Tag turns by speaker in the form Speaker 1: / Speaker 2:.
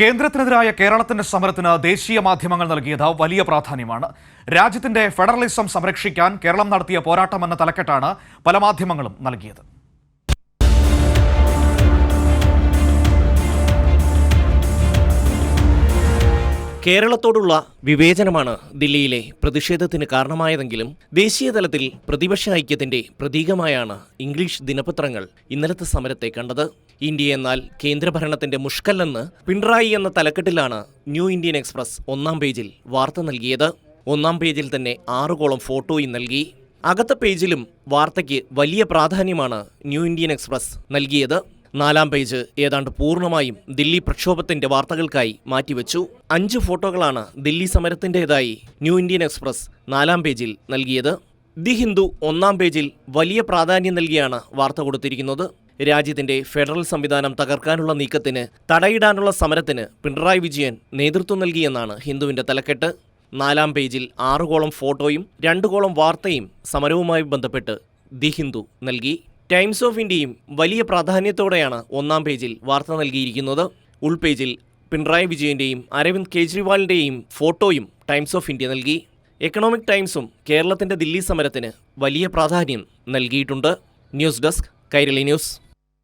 Speaker 1: കേന്ദ്രത്തിനെതിരായ കേരളത്തിന്റെ സമരത്തിന് ദേശീയ മാധ്യമങ്ങൾ നൽകിയത് വലിയ പ്രാധാന്യമാണ്. രാജ്യത്തിന്റെ ഫെഡറലിസം സംരക്ഷിക്കാൻ കേരളം നടത്തിയ പോരാട്ടമെന്ന തലക്കെട്ടാണ് പല മാധ്യമങ്ങളും നൽകിയത്.
Speaker 2: കേരളത്തോടുള്ള വിവേചനമാണ് ദില്ലിയിലെ പ്രതിഷേധത്തിന് കാരണമായതെങ്കിലും ദേശീയതലത്തിൽ പ്രതിപക്ഷ ഐക്യത്തിന്റെ പ്രതീകമായാണ് ഇംഗ്ലീഷ് ദിനപത്രങ്ങൾ ഇന്നലത്തെ സമരത്തെ കണ്ടത്. ഇന്ത്യ എന്നാൽ കേന്ദ്രഭരണത്തിന്റെ മുഷ്കല്ലെന്ന് പിണറായി എന്ന തലക്കെട്ടിലാണ് ന്യൂ ഇന്ത്യൻ എക്സ്പ്രസ് ഒന്നാം പേജിൽ വാർത്ത നൽകിയത്. ഒന്നാം പേജിൽ തന്നെ ആറുകോളം ഫോട്ടോയും നൽകി. അകത്ത പേജിലും വാർത്തയ്ക്ക് വലിയ പ്രാധാന്യമാണ് ന്യൂ ഇന്ത്യൻ എക്സ്പ്രസ് നൽകിയത്. നാലാം പേജ് ഏതാണ്ട് പൂർണമായും ദില്ലി പ്രക്ഷോഭത്തിന്റെ വാർത്തകൾക്കായി മാറ്റിവെച്ചു. അഞ്ച് ഫോട്ടോകളാണ് ദില്ലി സമരത്തിന്റെതായി ന്യൂ ഇന്ത്യൻ എക്സ്പ്രസ് നാലാം പേജിൽ നൽകിയത്. ദി ഹിന്ദു ഒന്നാം പേജിൽ വലിയ പ്രാധാന്യം നൽകിയാണ് വാർത്ത കൊടുത്തിരിക്കുന്നത്. രാജ്യത്തിന്റെ ഫെഡറൽ സംവിധാനം തകർക്കാനുള്ള നീക്കത്തിന് തടയിടാനുള്ള സമരത്തിന് പിണറായി വിജയൻ നേതൃത്വം നൽകിയെന്നാണ് ഹിന്ദുവിന്റെ തലക്കെട്ട്. നാലാം പേജിൽ ആറുകോളം ഫോട്ടോയും രണ്ടുകോളം വാർത്തയും സമരവുമായി ബന്ധപ്പെട്ട് ദി ഹിന്ദു നൽകി. ടൈംസ് ഓഫ് ഇന്ത്യയും വലിയ പ്രാധാന്യത്തോടെയാണ് ഒന്നാം പേജിൽ വാർത്ത നൽകിയിരിക്കുന്നത്. ഉൾപേജിൽ പിണറായി വിജയന്റെയും അരവിന്ദ് കെജ്രിവാളിന്റെയും ഫോട്ടോയും ടൈംസ് ഓഫ് ഇന്ത്യ നൽകി. എക്കണോമിക് ടൈംസും കേരളത്തിന്റെ ദില്ലി സമരത്തിന് വലിയ പ്രാധാന്യം നൽകിയിട്ടുണ്ട്. News desk Kairali news